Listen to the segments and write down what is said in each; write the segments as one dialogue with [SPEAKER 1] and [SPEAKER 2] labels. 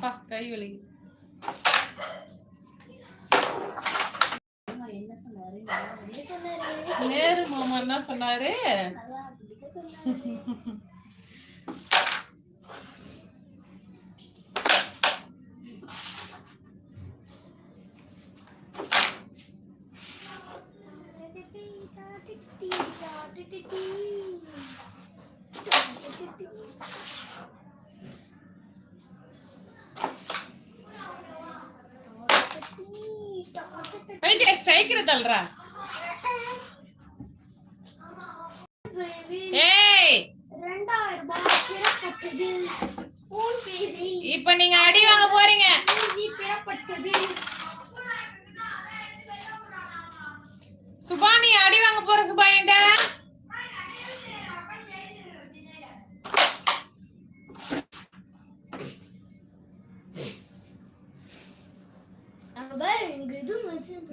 [SPEAKER 1] Pa,
[SPEAKER 2] kayo ulit. Ner, mama
[SPEAKER 1] na sanare. Thank
[SPEAKER 2] you. மைக்கிற தள்ளுறா. ஏய். இப்ப நீங்க அடி வாங்க போறீங்க. சுபா நீ அடி வாங்க போற சுபா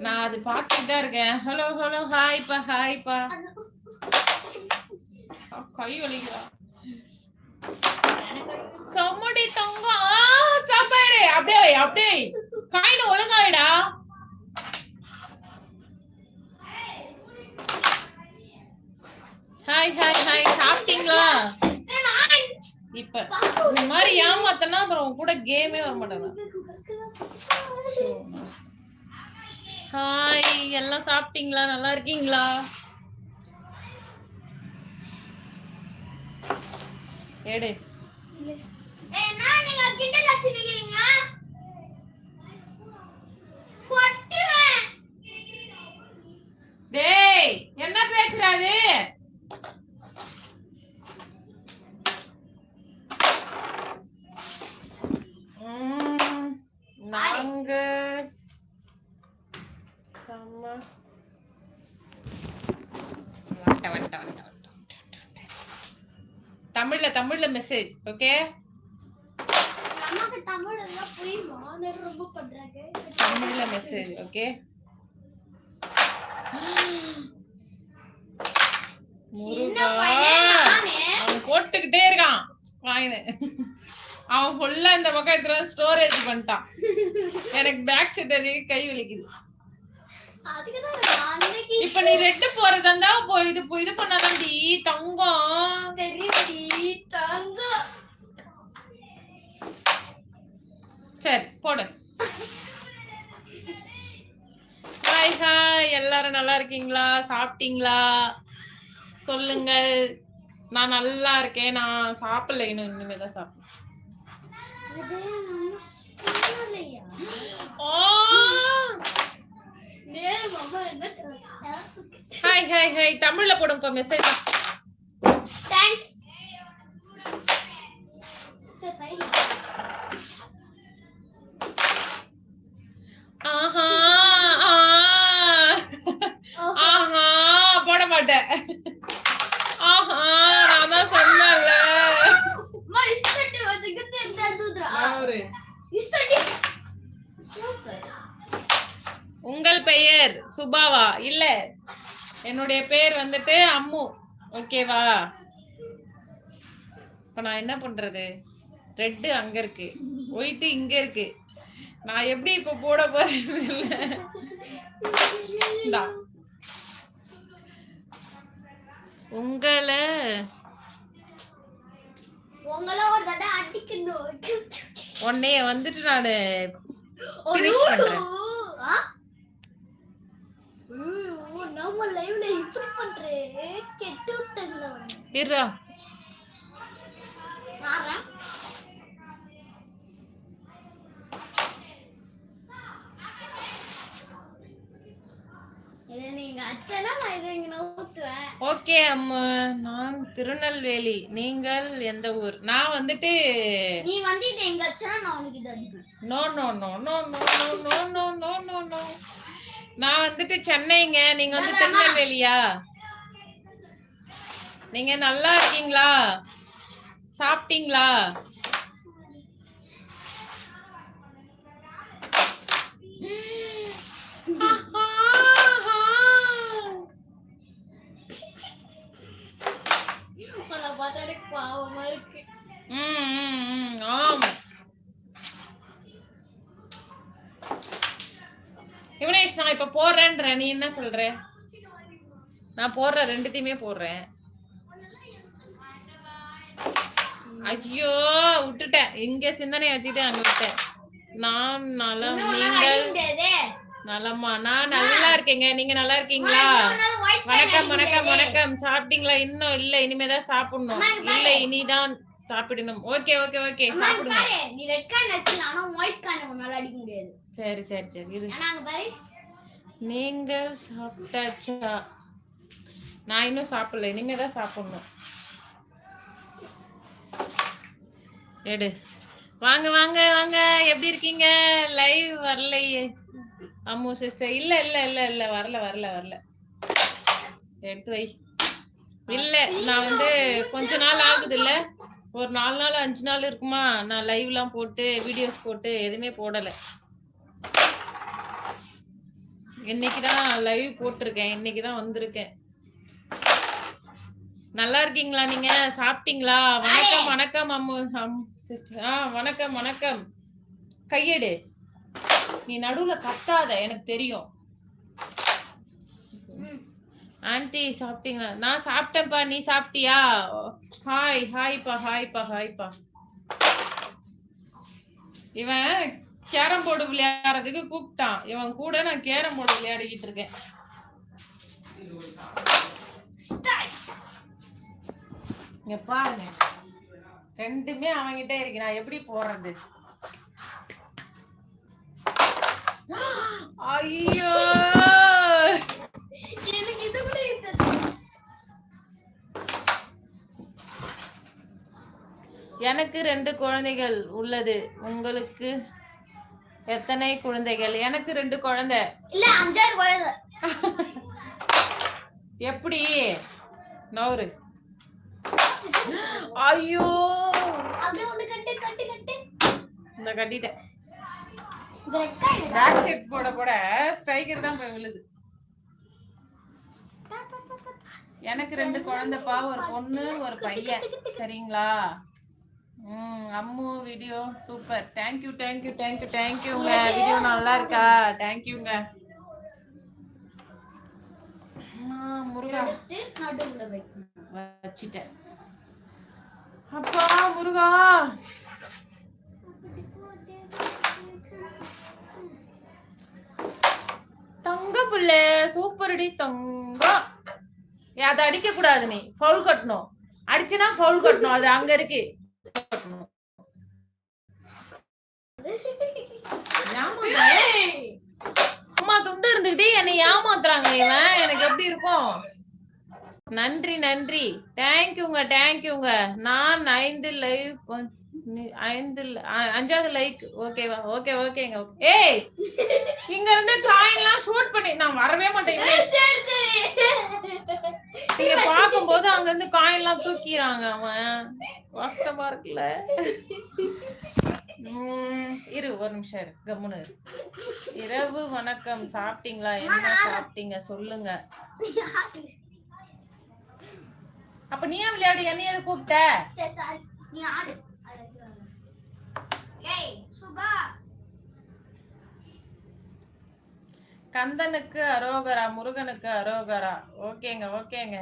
[SPEAKER 2] நான் அது பார்த்துட்டு தான் இருக்கேன் ஹலோ ஹலோ ஹாய்ப்பா ஹாய்ப்பா கை வலிக்குதா? செம்மடி தங்கம் சாப்பாடு. அப்படியே வை, அப்படியே. காயின் ஒழுங்காயிடா. ஹாய் ஹாய் ஹாய் சாப்பிட்டீங்களா? இப்ப இந்த மாதிரி ஏமாத்தனா அப்புறம் கூட கேமே வர மாட்டாங்க ஹாய் எல்லாம் சாப்பிட்டீங்களா? நல்லா இருக்கீங்களா? எடு.
[SPEAKER 1] நீங்க
[SPEAKER 2] டேய் என்ன பேசுறாது உம், நாங்க அல்லா வண்ட வண்ட வண்ட தமிழ்ல தமிழ்ல மெசேஜ் ஓகே தமிழ்ல மெசேஜ் ஓகே அவன் போட்டுக்கிட்டே இருக்கான். வாயினு. அவன் ஃபுல்லா இந்த பக்கம் எடுத்துட்டு ஸ்டோரேஜ் பண்ணிட்டான் எனக்கு பேக் சீட் கை வலிக்குது. இப்ப நீ ரெட்டு போறதா இருந்தா போ இது போ- இது பண்ணாதான்டி தங்கம்.
[SPEAKER 1] தெரியுடி தங்கம்.
[SPEAKER 2] சரி போடு. ஹாய் ஹாய் எல்லாரும் நல்லா இருக்கீங்களா? சாப்பிட்டீங்களா? சொல்லுங்கள். நான் நல்லா இருக்கேன். நான் சாப்பிடல. இன்னும் இனிமே தான் சாப்பிடணும்.
[SPEAKER 1] அது நம்ம சொல்லலையா
[SPEAKER 2] ஆ!
[SPEAKER 1] நே மாமா என்ன சொல்றா
[SPEAKER 2] ஹாய் ஹாய் ஹாய் தமிழ்ல போடுங்க மெசேஜ்
[SPEAKER 1] தேங்க்ஸ்
[SPEAKER 2] ஆஹா. ஆஹா போட மாட்டேன். ஆஹா நான் தான்
[SPEAKER 1] சூப்பர்.
[SPEAKER 2] உங்கள் பெயர் சுபாவா? இல்ல. என்னுடைய பேர் வந்துட்டு அம்மு. ஓகேவா இப்ப நான் என்ன பண்றது? ரெட்டு அங்க இருக்கு. ஒயிட்டு இங்க இருக்கு. நான் எப்படி இப்ப போட போறேன். உங்களை உன்னைய வந்துட்டு நானு
[SPEAKER 1] ஒரு
[SPEAKER 2] Finish பண்றேன்.
[SPEAKER 1] ஆ? ம், ஓ, நம்ம லைவ்ல இப்படி பண்றேன் கெட்டு ஒண்ணு
[SPEAKER 2] இருடா.
[SPEAKER 1] ஊத்துவேன்.
[SPEAKER 2] ஓகே அம்மு. நான் திருநெல்வேலி. நீங்கள் எந்த ஊர்? நான் வந்துட்டு
[SPEAKER 1] நீ வந்து இதை எங்க அச்சனா நான் உனக்கு இது அடிப்பேன்.
[SPEAKER 2] No no no no no no no no no no நான் வந்துட்டு சென்னைங்க. நீங்க வந்து திருநெல்வேலியா? நீங்க நல்லா இருக்கீங்களா? சாப்பிட்டீங்களா? போடுறேன்ற நீ என்ன சொல்ற? நான் போடுறேன் ரெண்டுத்தையுமே போடுறேன். ஐயோ விட்டுட்டேன். இங்க சிந்தனை வச்சுட்டு அங்க விட்டேன். நான் நலம் நீங்கள் நலமா? நான் நல்லா இருக்கேங்க. நீங்க நல்லா இருக்கீங்களா? வணக்கம் வணக்கம் வணக்கம். சாப்பிட்டீங்களா? இன்னும் இல்ல. இனிமேதான் சாப்பிடணும். இல்ல இனிதான் சாப்பிடணும். Okay okay okay. சாப்பிடுங்க.
[SPEAKER 1] நீ ரெட் கார்டு ஆனா ஒயிட் கார்டு உன்னால அடிக்க முடியாது.
[SPEAKER 2] சரி சரி சரி. இரு. நீங்கள் சாப்பிட்டாச்சா? நான் இன்னும் சாப்பிடல. இனிமேதான் சாப்பிடணும். எடு. வாங்க வாங்க வாங்க. எப்படி இருக்கீங்க? லைவ் வரலையே. அம்மு சிஸ்டர் இல்ல இல்ல இல்ல இல்ல. வரல வரல வரல. எடுத்து வை. இல்ல நான் வந்து கொஞ்ச நாள் ஆகுது இல்ல ஒரு நாலு நாள் அஞ்சு நாள் இருக்குமா? நான் லைவ்லாம் போட்டு வீடியோஸ் போட்டு எதுவுமே போடலை. இன்னைக்கு தான் லைவ் போட்டிருக்கேன். இன்னைக்கு தான் வந்திருக்கேன். நல்லா இருக்கீங்களா நீங்க? சாப்பிட்டீங்களா? வணக்கம் வணக்கம் அம்மு சிஸ்டர் ஆ வணக்கம் வணக்கம். கையெடு. நீ நடுவுல கத்தாத எனக்கு தெரியும். ஆன்ட்டி சாப்பிட்டீங்களா? நான் சாப்பிட்டேன்ப்பா நீ சாப்பிட்டியா? ஹாய் ஹாய்ப்பா ஹாய்ப்பா ஹாய்ப்பா இவன் கேரம் போர்டு விளையாடுறதுக்கு கூப்பிட்டான். இவன் கூட நான் கேரம் போர்டு விளையாடிக்கிட்டு இருக்கேன். இங்க பாருங்க. ரெண்டுமே அவன்கிட்ட இருக்கு. நான் எப்படி போறது? ஐயோ!
[SPEAKER 1] எனக்கு இது கூட
[SPEAKER 2] எனக்கு ரெண்டு குழந்தைகள் உள்ளது. உங்களுக்கு? எத்தனை குழந்தைகள்? எனக்கு ரெண்டு குழந்தை.
[SPEAKER 1] இல்ல அஞ்சாறு குழந்தை.
[SPEAKER 2] எப்படி? நவுரு ஐயோ. இந்த கட்டிட்டேன். பேக் செட் போட போட ஸ்ட்ரைக்கர் தான் போய் விழுது. எனக்கு ரெண்டு குழந்தைப்பா ஒரு பொண்ணு ஒரு பையன். சரிங்களா? ம் Ammu video super thank you thank you thank you தேங்க்யூங்க வீடியோ நல்லா இருக்கா? தேங்க்யூங்க முருகா. வச்சிட்டேன். அப்பா முருகா. தங்க புள்ளை. சூப்பர்டி தங்கம் அதை அடிக்க கூடாது நீ. ஃபவுல் கட்டணும். அடிச்சுனா ஃபவுல் கட்டணும். அது அங்க இருக்கு. அம்மா துண்டு இருந்துகிட்டே என்னை ஏமாத்துறாங்க இவன். எனக்கு எப்படி இருக்கும்? நன்றி நன்றி. தேங்க்யூங்க தேங்க்யூங்க. நான் ஐந்து லைவ் ஐந்து அஞ்சாவது லைக். ஓகேவா? ஓகே ஓகேங்க. ஏய்! இங்க இருந்து காயின்லாம் ஷூட் பண்ணி நான் வரவே மாட்டேன் இங்கிலீஷ். நீங்க பாக்கும்போது அங்க இருந்து காயின்லாம் தூக்கிறாங்க அவன். கஷ்டமா இருக்குல்ல. இரு ஒரு நிமிஷம் இரு. கம்முனு இரு. இரவு வணக்கம். சாப்பிட்டீங்களா? என்ன சாப்பிட்டீங்க? சொல்லுங்க. அப்ப நீ ஏன் விளையாடு? என்னைய எது கூப்பிட்ட? கந்தனுக்கு அரோகரா முருகனுக்கு அரோகரா. ஓகேங்க ஓகேங்க.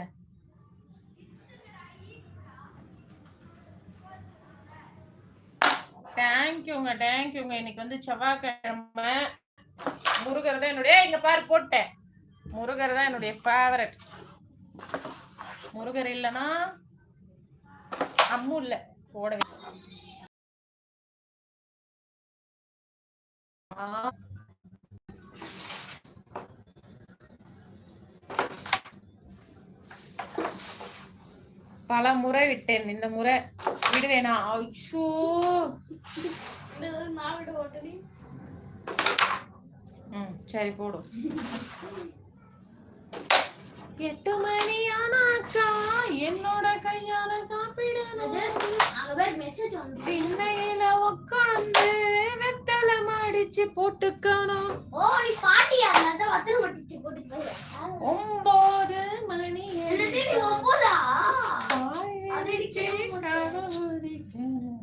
[SPEAKER 2] தேங்க்யூங்க தேங்க்யூங்க இன்னைக்கு வந்து செவ்வாய்க்கிழமை. முருகர் தான் என்னுடைய இங்க பாரு போட்டேன் முருகர் தான் என்னுடைய ஃபேவரட் முருகர் இல்லனா அம்மு இல்ல போடவே. பல முறை விட்டேன். இந்த முறை விடுவேனா? ஐயோ ம் சரி போடும் எட்டு மணி ஆனாக்கா என்னோட கையால
[SPEAKER 1] வந்து
[SPEAKER 2] திண்ணையில உட்காந்து வெத்தல மடிச்சு போட்டுக்கணும். ஒன்பது மணி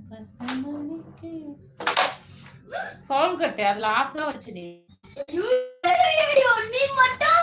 [SPEAKER 2] பத்து மணிக்கு. அதுல ஆஃப் தான் வச்சு நீ மட்டும்